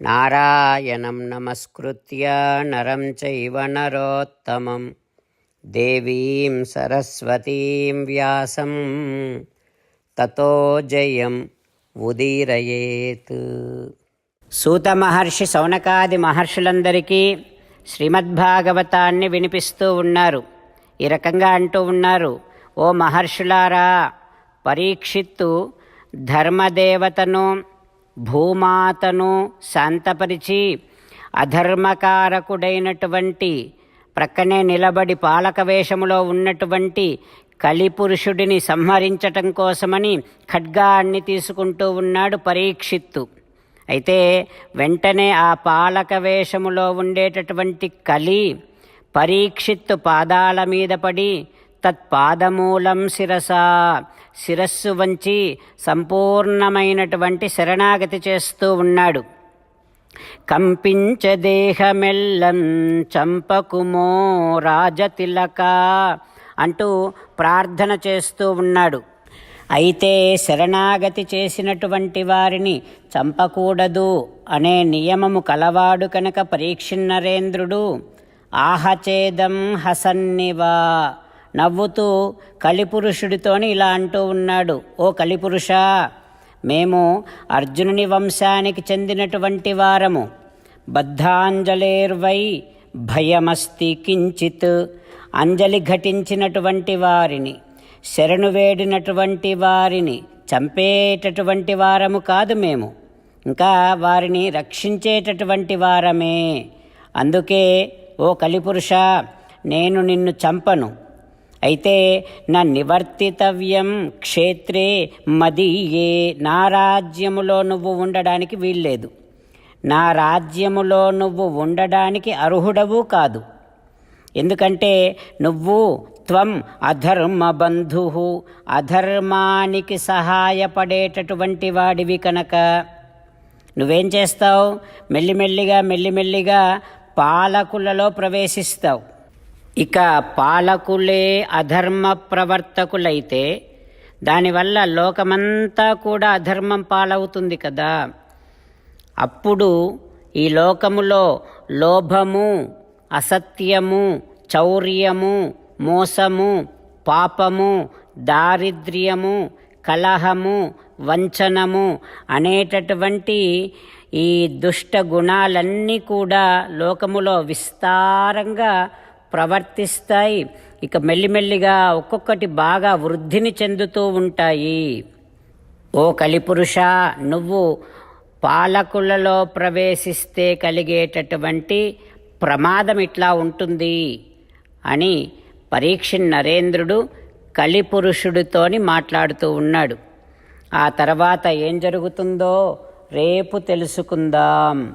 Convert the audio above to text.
నారాయణం నమస్కృత్య నరం చైవ నరోత్తమం దేవీం సరస్వతీం వ్యాసం తతో జయం ఉదీరయేత్ సూత మహర్షి సౌనకాది మహర్షులందరికీ శ్రీమద్భాగవతాన్ని వినిపిస్తూ ఉన్నారు ఈ రకంగా అంటూ ఉన్నారు ఓ మహర్షులారా పరీక్షిత్తు ధర్మదేవతను భూమాతను శాంతపరిచి అధర్మకారకుడైనటువంటి ప్రక్కనే నిలబడి పాలక వేషములో ఉన్నటువంటి కలిపురుషుడిని సంహరించటం కోసమని ఖడ్గాన్ని తీసుకుంటూ ఉన్నాడు పరీక్షిత్తు. అయితే వెంటనే ఆ పాలక వేషములో ఉండేటటువంటి కలి పరీక్షిత్తు పాదాల మీద పడి తత్పాదమూలం శిరస శిరస్సు వంచి సంపూర్ణమైనటువంటి శరణాగతి చేస్తూ ఉన్నాడు. కంపించదేహమెల్లం చంపకుమో రాజతిలక అంటూ ప్రార్థన చేస్తూ ఉన్నాడు. అయితే శరణాగతి చేసినటువంటి వారిని చంపకూడదు అనే నియమము కలవాడు కనుక పరీక్షిన్నరేంద్రుడు. ఆహచేదం హసన్నివా నవ్వుతూ కలిపురుషుడితోని ఇలా అంటూ ఉన్నాడు ఓ కలిపురుష మేము అర్జునుని వంశానికి చెందినటువంటి వారము. బద్ధాంజలేర్వై భయమస్తి కించిత్ అంజలి ఘటించినటువంటి వారిని శరణు వేడినటువంటి వారిని చంపేటటువంటి వారము కాదు మేము. ఇంకా వారిని రక్షించేటటువంటి వారమే. అందుకే ఓ కలిపురుష నేను నిన్ను చంపను. అయితే నా నివర్తితవ్యం క్షేత్రే మదీయే నా రాజ్యములో నువ్వు ఉండడానికి వీల్లేదు. నా రాజ్యములో నువ్వు ఉండడానికి అర్హుడవు కాదు. ఎందుకంటే నువ్వు త్వం అధర్మ బంధు అధర్మానికి సహాయపడేటటువంటి వాడివి కనుక. నువ్వేం చేస్తావు? మెల్లిమెల్లిగా మెల్లిమెల్లిగా పాలకులలో ప్రవేశిస్తావు. ఇక పాలకులే అధర్మ ప్రవర్తకులైతే దానివల్ల లోకమంతా కూడా అధర్మం పాలవుతుంది కదా. అప్పుడు ఈ లోకములో లోభము అసత్యము చౌర్యము మోసము పాపము దారిద్ర్యము కలహము వంచనము అనేటటువంటి ఈ దుష్ట గుణాలన్నీ కూడా లోకములో విస్తారంగా ప్రవర్తిస్తాయి. ఇక మెల్లిమెల్లిగా ఒక్కొక్కటి బాగా వృద్ధిని చెందుతూ ఉంటాయి. ఓ కలిపురుష నువ్వు పాలకులలో ప్రవేశిస్తే కలిగేటటువంటి ప్రమాదం ఇట్లా ఉంటుంది అని పరీక్ష నరేంద్రుడు కలిపురుషుడితోని మాట్లాడుతూ ఉన్నాడు. ఆ తర్వాత ఏం జరుగుతుందో రేపు తెలుసుకుందాం.